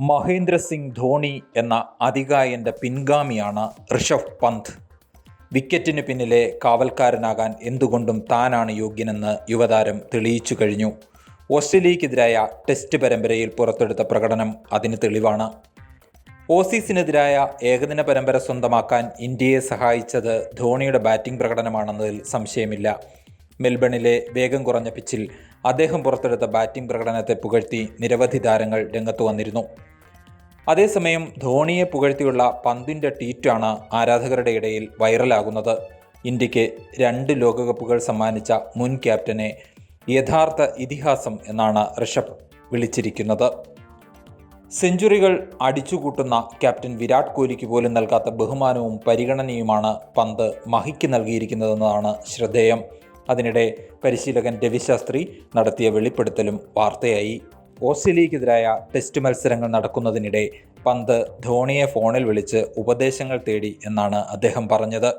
മഹേന്ദ്ര സിംഗ് ധോണി എന്ന അതികായന്റെ പിൻഗാമിയാണ് ഋഷഭ് പന്ത്. വിക്കറ്റിന് പിന്നിലെ കാവൽക്കാരനാകാൻ എന്തുകൊണ്ടും താനാണ് യോഗ്യനെന്ന് യുവതാരം തെളിയിച്ചു കഴിഞ്ഞു. ഓസ്ട്രേലിയക്കെതിരായ ടെസ്റ്റ് പരമ്പരയിൽ പുറത്തെടുത്ത പ്രകടനം അതിന് തെളിവാണ്. ഓസീസിനെതിരായ ഏകദിന പരമ്പര സ്വന്തമാക്കാൻ ഇന്ത്യയെ സഹായിച്ചത് ധോണിയുടെ ബാറ്റിംഗ് പ്രകടനമാണെന്നതിൽ സംശയമില്ല. മെൽബണിലെ വേഗം കുറഞ്ഞ പിച്ചിൽ അദ്ദേഹം പുറത്തെടുത്ത ബാറ്റിംഗ് പ്രകടനത്തെ പുകഴ്ത്തി നിരവധി താരങ്ങൾ രംഗത്ത് വന്നിരുന്നു. അതേസമയം ധോണിയെ പുകഴ്ത്തിയുള്ള പന്തിന്റെ ട്വീറ്റാണ് ആരാധകരുടെ ഇടയിൽ വൈറലാകുന്നത്. ഇന്ത്യയ്ക്ക് രണ്ട് ലോകകപ്പുകൾ സമ്മാനിച്ച മുൻ ക്യാപ്റ്റനെ യഥാർത്ഥ ഇതിഹാസം എന്നാണ് ഋഷഭ് വിളിച്ചിരിക്കുന്നത്. സെഞ്ചുറികൾ അടിച്ചുകൂട്ടുന്ന ക്യാപ്റ്റൻ വിരാട് കോഹ്ലിക്ക് പോലും നൽകാത്ത ബഹുമാനവും പരിഗണനയുമാണ് പന്ത് മഹിക്ക് നൽകിയിരിക്കുന്നതെന്നതാണ് ശ്രദ്ധേയം. അതിനിടെ പരിശീലകൻ രവിശാസ്ത്രി നടത്തിയ വെളിപ്പെടുത്തലും വാർത്തയായി. ഓസ്ട്രേലിയക്കെതിരായ ടെസ്റ്റ് മത്സരങ്ങൾ നടക്കുന്നതിനിടെ പന്ത് ധോണിയെ ഫോണിൽ വിളിച്ച് ഉപദേശങ്ങൾ തേടി എന്നാണ് അദ്ദേഹം പറഞ്ഞത്.